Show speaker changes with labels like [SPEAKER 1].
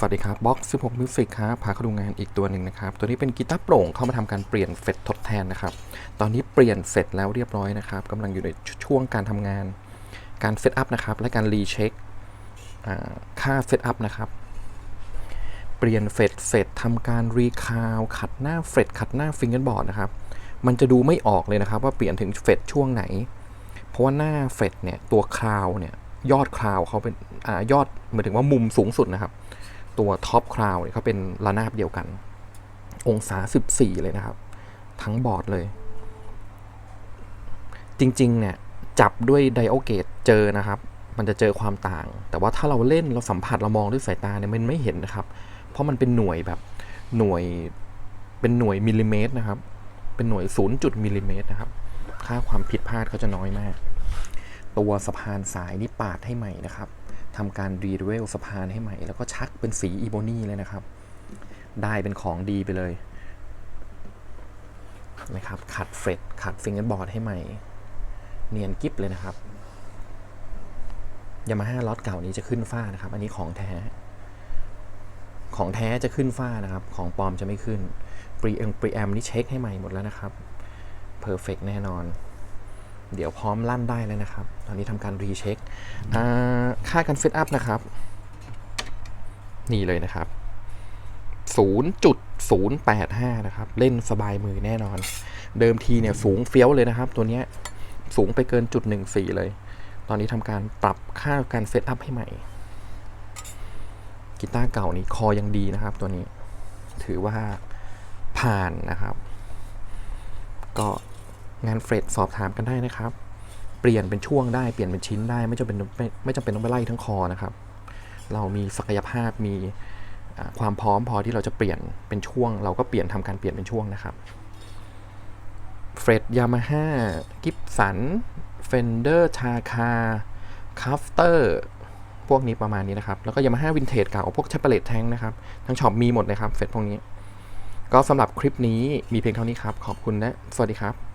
[SPEAKER 1] สวัสดีครับบ็อกซ์16 Music ครับพาเข้าดูงานอีกตัวหนึ่งนะครับ ตัวนี้เป็นกีตาร์โปร่งเข้ามาทำการเปลี่ยนเฟดทดแทนนะครับ ตอนนี้เปลี่ยนเสร็จแล้วเรียบร้อยนะครับกำลังอยู่ในช่วงการทำงาน การเซตอัพนะครับ และการรีเช็คค่าเซตอัพนะครับ เปลี่ยนเฟดเสร็จทำการรีคาวขัดหน้าเฟดขัดหน้าฟิงเกอร์บอร์ดนะครับ มันจะดูไม่ออกเลยนะครับว่าเปลี่ยนถึงเฟดช่วงไหน เพราะว่าหน้าเฟดเนี่ยตัวคราวเนี่ยยอดคราวเขาเป็นอยอดหมายถึงว่ามุมสูงสุดนะครับ ตัวท็อปคราวเนี่ยเขาเป็นระนาบเดียวกัน องศา 14 เลยนะครับ ทั้งบอร์ดเลย จริง ๆ เนี่ย จับด้วยไดโอเกตเจอนะครับ มันจะเจอความต่าง แต่ว่าถ้าเราเล่นเราสัมผัสเรามองด้วยสายตาเนี่ยมันไม่เห็นนะครับ เพราะมันเป็นหน่วยแบบหน่วยเป็นหน่วยมิลลิเมตรนะครับ เป็นหน่วย0จุดมิลลิเมตรนะครับ ค่าความผิดพลาดเขาจะน้อยมาก ตัวสะพานสายนี่ปาดให้ใหม่นะครับ ทำการรีเวลสะพานให้ใหม่ แล้วก็ชักเป็นสีอีโบนี่เลยนะครับ ได้เป็นของดีไปเลยนะครับขัดเฟรดขัดฟิงเกอร์บอร์ดให้ใหม่ เนียนกิฟเลยนะครับยามาฮ่าล็อตเก่านี้จะขึ้นฝ้านะครับ อันนี้ของแท้ ของแท้จะขึ้นฝ้านะครับ ของปลอมจะไม่ขึ้นปรีเอ็มปรีแอมนี่เช็คให้ใหม่หมดแล้วนะครับเพอร์เฟกแน่นอน เดี๋ยวพร้อมลั่นได้แล้วนะครับ ตอนนี้ทำการรีเช็คค่าการเซตอัพนะครับ นี่เลยนะครับ 0.085 นะครับ เล่นสบายมือแน่นอน เดิมทีเนี่ยสูงเฟี้ยวเลยนะครับ ตัวเนี้ยสูงไปเกินจุด14 เลย ตอนนี้ทำการปรับค่าการเซตอัพให้ใหม่ กีตาร์เก่านี้คอยังดีนะครับ ตัวนี้ ถือว่าผ่านนะครับ ก็ งานเฟรดสอบถามกันได้นะครับ เปลี่ยนเป็นช่วงได้เปลี่ยนเป็นชิ้นได้ไม่จำเป็นไม่ไม่จำเป็นต้องไปไล่ทั้งคอนะครับ เรามีศักยภาพมีความพร้อมพอที่เราจะเปลี่ยนเป็นช่วง เราก็เปลี่ยนทำการเปลี่ยนเป็นช่วงนะครับเฟรดยามาฮ่ากิฟสันเฟนเดอร์ชาคาคัฟเตอร์พวกนี้ประมาณนี้นะครับ แล้วก็ยามาฮ่าวินเทจเก่าพวกเชปเปเลตแทงนะครับ ทั้งช็อปมีหมดเลยครับเฟรดพวกนี้ ก็สำหรับคลิปนี้มีเพียงเท่านี้ครับ ขอบคุณและสวัสดีครับ